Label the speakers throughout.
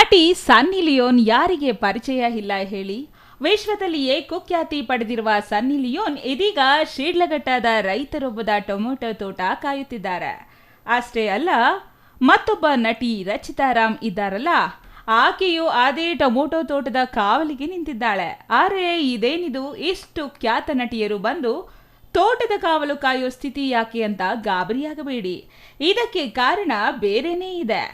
Speaker 1: ನಟಿ ಸನ್ನಿ ಲಿಯೋನ್ ಯಾರಿಗೆ ಪರಿಚಯ ಇಲ್ಲ ಹೇಳಿ? ವಿಶ್ವದಲ್ಲಿಯೇ ಕುಖ್ಯಾತಿ ಪಡೆದಿರುವ ಸನ್ನಿ ಲಿಯೋನ್ ಇದೀಗ ಶೀಡ್ಲಘಟ್ಟದ ರೈತರೊಬ್ಬದ ಟೊಮೊಟೊ ತೋಟ ಕಾಯುತ್ತಿದ್ದಾರೆ. ಅಷ್ಟೇ ಅಲ್ಲ, ಮತ್ತೊಬ್ಬ ನಟಿ ರಚಿತಾ ರಾಮ್ ಇದ್ದಾರಲ್ಲ? ಆಕೆಯು ಅದೇ ಟೊಮೊಟೊ ತೋಟದ ಕಾವಲಿಗೆ ನಿಂತಿದ್ದಾಳೆ. ಆದರೆ ಇದೇನಿದು? ಇಷ್ಟು ಖ್ಯಾತ ನಟಿಯರು ಬಂದು ತೋಟದ ಕಾವಲು ಕಾಯೋ ಸ್ಥಿತಿ ಯಾಕೆ ಅಂತ ಗಾಬರಿಯಾಗಬೇಡಿ. ಇದಕ್ಕೆ ಕಾರಣ ಬೇರೆನೇ ಇದೆ.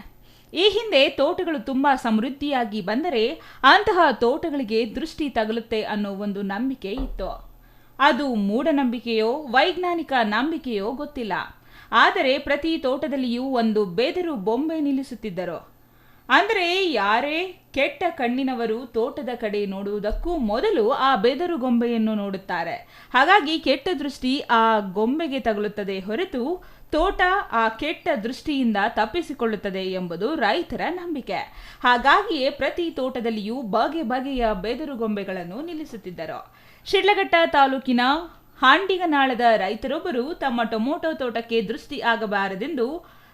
Speaker 1: ಈ ಹಿಂದೆ ತೋಟಗಳು ತುಂಬಾ ಸಮೃದ್ಧಿಯಾಗಿ ಬಂದರೆ ಅಂತಹ ತೋಟಗಳಿಗೆ ದೃಷ್ಟಿ ತಗಲುತ್ತೆ ಅನ್ನೋ ಒಂದು ನಂಬಿಕೆ ಇತ್ತು. ಅದು ಮೂಢನಂಬಿಕೆಯೋ, ವೈಜ್ಞಾನಿಕ ನಂಬಿಕೆಯೋ ಗೊತ್ತಿಲ್ಲ. ಆದರೆ ಪ್ರತಿ ತೋಟದಲ್ಲಿಯೂ ಒಂದು ಬೇದರು ಬೊಂಬೆ ನಿಲ್ಲಿಸುತ್ತಿದ್ದರು. ಅಂದರೆ ಯಾರೇ ಕೆಟ್ಟ ಕಣ್ಣಿನವರು ತೋಟದ ಕಡೆ ನೋಡುವುದಕ್ಕೂ ಮೊದಲು ಆ ಬೆದರು ಗೊಂಬೆಯನ್ನು ನೋಡುತ್ತಾರೆ. ಹಾಗಾಗಿ ಕೆಟ್ಟ ದೃಷ್ಟಿ ಆ ಗೊಂಬೆಗೆ ತಗುಲುತ್ತದೆ ಹೊರತು ತೋಟ ಆ ಕೆಟ್ಟ ದೃಷ್ಟಿಯಿಂದ ತಪ್ಪಿಸಿಕೊಳ್ಳುತ್ತದೆ ಎಂಬುದು ರೈತರ ನಂಬಿಕೆ. ಹಾಗಾಗಿಯೇ ಪ್ರತಿ ತೋಟದಲ್ಲಿಯೂ ಬಗೆ ಬಗೆಯ ಬೆದರು ಗೊಂಬೆಗಳನ್ನು ನಿಲ್ಲಿಸುತ್ತಿದ್ದರು. ಶಿಡ್ಲಘಟ್ಟ ತಾಲೂಕಿನ ಹಾಂಡಿಗನಾಳದ ರೈತರೊಬ್ಬರು ತಮ್ಮ ಟೊಮೊಟೊ ತೋಟಕ್ಕೆ ದೃಷ್ಟಿ ಆಗಬಾರದೆಂದು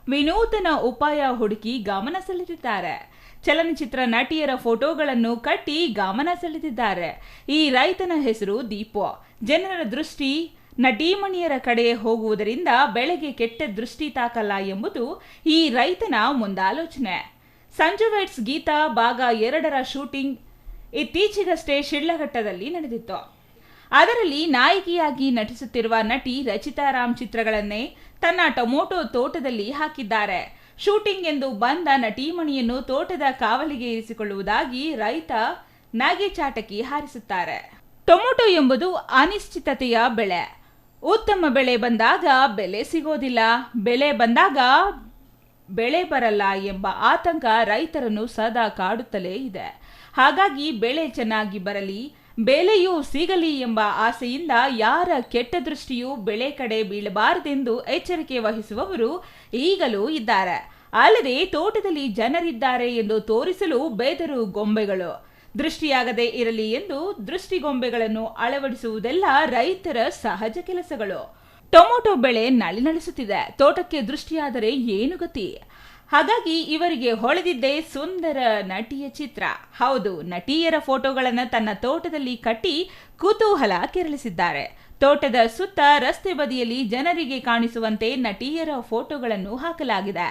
Speaker 1: ವಿನೂತನ ಉಪಾಯ ಹುಡುಕಿ ಗಮನ ಸೆಳೆದಿದ್ದಾರೆ. ಚಲನಚಿತ್ರ ನಟಿಯರ ಫೋಟೋಗಳನ್ನು ಕಟ್ಟಿ ಗಮನ ಸೆಳೆದಿದ್ದಾರೆ. ಈ ರೈತನ ಹೆಸರು ದೀಪು. ಜನರ ದೃಷ್ಟಿ ನಟೀಮಣಿಯರ ಕಡೆ ಹೋಗುವುದರಿಂದ ಬೆಳೆಗೆ ಕೆಟ್ಟ ದೃಷ್ಟಿ ತಾಕಲ್ಲ ಎಂಬುದು ಈ ರೈತನ ಮುಂದಾಲೋಚನೆ. ಸಂಜು ವೈಟ್ಸ್ ಗೀತಾ ಭಾಗ ಎರಡರ ಶೂಟಿಂಗ್ ಇತ್ತೀಚೆಗಷ್ಟೇ ಶಿಡ್ಲಘಟ್ಟದಲ್ಲಿ ನಡೆದಿತ್ತು. ಅದರಲ್ಲಿ ನಾಯಕಿಯಾಗಿ ನಟಿಸುತ್ತಿರುವ ನಟಿ ರಚಿತಾ ರಾಮ್ ಚಿತ್ರಗಳನ್ನೇ ತನ್ನ ಟೊಮೊಟೊ ತೋಟದಲ್ಲಿ ಹಾಕಿದ್ದಾರೆ. ಶೂಟಿಂಗ್ ಎಂದು ಬಂದ ನಟೀಮಣಿಯನ್ನು ತೋಟದ ಕಾವಲಿಗೆ ಇರಿಸಿಕೊಳ್ಳುವುದಾಗಿ ರೈತ ನಾಗೆ ಚಾಟಕಿ ಹಾರಿಸುತ್ತಾರೆ. ಟೊಮೊಟೊ ಎಂಬುದು ಅನಿಶ್ಚಿತತೆಯ ಬೆಳೆ. ಉತ್ತಮ ಬೆಳೆ ಬಂದಾಗ ಬೆಲೆ ಸಿಗೋದಿಲ್ಲ. ಬೆಲೆ ಬಂದಾಗ ಬೆಳೆ ಬರಲ್ಲ ಎಂಬ ಆತಂಕ ರೈತರನ್ನು ಸದಾ ಕಾಡುತ್ತಲೇ ಇದೆ. ಹಾಗಾಗಿ ಬೆಳೆ ಚೆನ್ನಾಗಿ ಬರಲಿ ಬೆಲೆಯೂ ಸಿಗಲಿ ಎಂಬ ಆಸೆಯಿಂದ ಯಾರ ಕೆಟ್ಟ ದೃಷ್ಟಿಯೂ ಬೆಳೆ ಕಡೆ ಬೀಳಬಾರದೆಂದು ಎಚ್ಚರಿಕೆ ವಹಿಸುವವರು ಈಗಲೂ ಇದ್ದಾರೆ. ಅಲ್ಲದೆ ತೋಟದಲ್ಲಿ ಜನರಿದ್ದಾರೆ ಎಂದು ತೋರಿಸಲು ಬೇದರು ಗೊಂಬೆಗಳು. ದೃಷ್ಟಿಯಾಗದೇ ಇರಲಿ ಎಂದು ದೃಷ್ಟಿಗೊಂಬೆಗಳನ್ನು ಅಳವಡಿಸುವುದೆಲ್ಲ ರೈತರ ಸಹಜ ಕೆಲಸಗಳು. ಟೊಮೊಟೊ ಬೆಳೆ ನಳಿನಳಿಸುತ್ತಿದೆ. ತೋಟಕ್ಕೆ ದೃಷ್ಟಿಯಾದರೆ ಏನು ಗತಿ? ಹಾಗಾಗಿ ಇವರಿಗೆ ಹೊಳೆದಿದ್ದೇ ಸುಂದರ ನಟಿಯ ಚಿತ್ರ. ಹೌದು, ನಟಿಯರ ಫೋಟೋಗಳನ್ನು ತನ್ನ ತೋಟದಲ್ಲಿ ಕಟ್ಟಿ ಕುತೂಹಲ ಕೆರಳಿಸಿದ್ದಾರೆ. ತೋಟದ ಸುತ್ತ ರಸ್ತೆ ಬದಿಯಲ್ಲಿ ಜನರಿಗೆ ಕಾಣಿಸುವಂತೆ ನಟಿಯರ ಫೋಟೋಗಳನ್ನು ಹಾಕಲಾಗಿದೆ.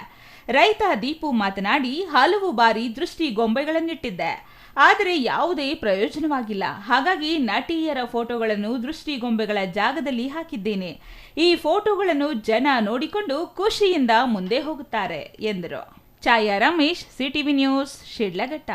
Speaker 1: ರೈತ ದೀಪು ಮಾತನಾಡಿ, ಹಲವು ಬಾರಿ ದೃಷ್ಟಿ ಗೊಂಬೆಗಳನ್ನಿಟ್ಟಿದ್ದೆ ಆದರೆ ಯಾವುದೇ ಪ್ರಯೋಜನವಾಗಿಲ್ಲ. ಹಾಗಾಗಿ ನಟಿಯರ ಫೋಟೋಗಳನ್ನು ದೃಷ್ಟಿಗೊಂಬೆಗಳ ಜಾಗದಲ್ಲಿ ಹಾಕಿದ್ದೇನೆ. ಈ ಫೋಟೋಗಳನ್ನು ಜನ ನೋಡಿಕೊಂಡು ಖುಷಿಯಿಂದ ಮುಂದೆ ಹೋಗುತ್ತಾರೆ, ಎಂದರು. Chaya Ramesh, CTV news, Shidlaghatta.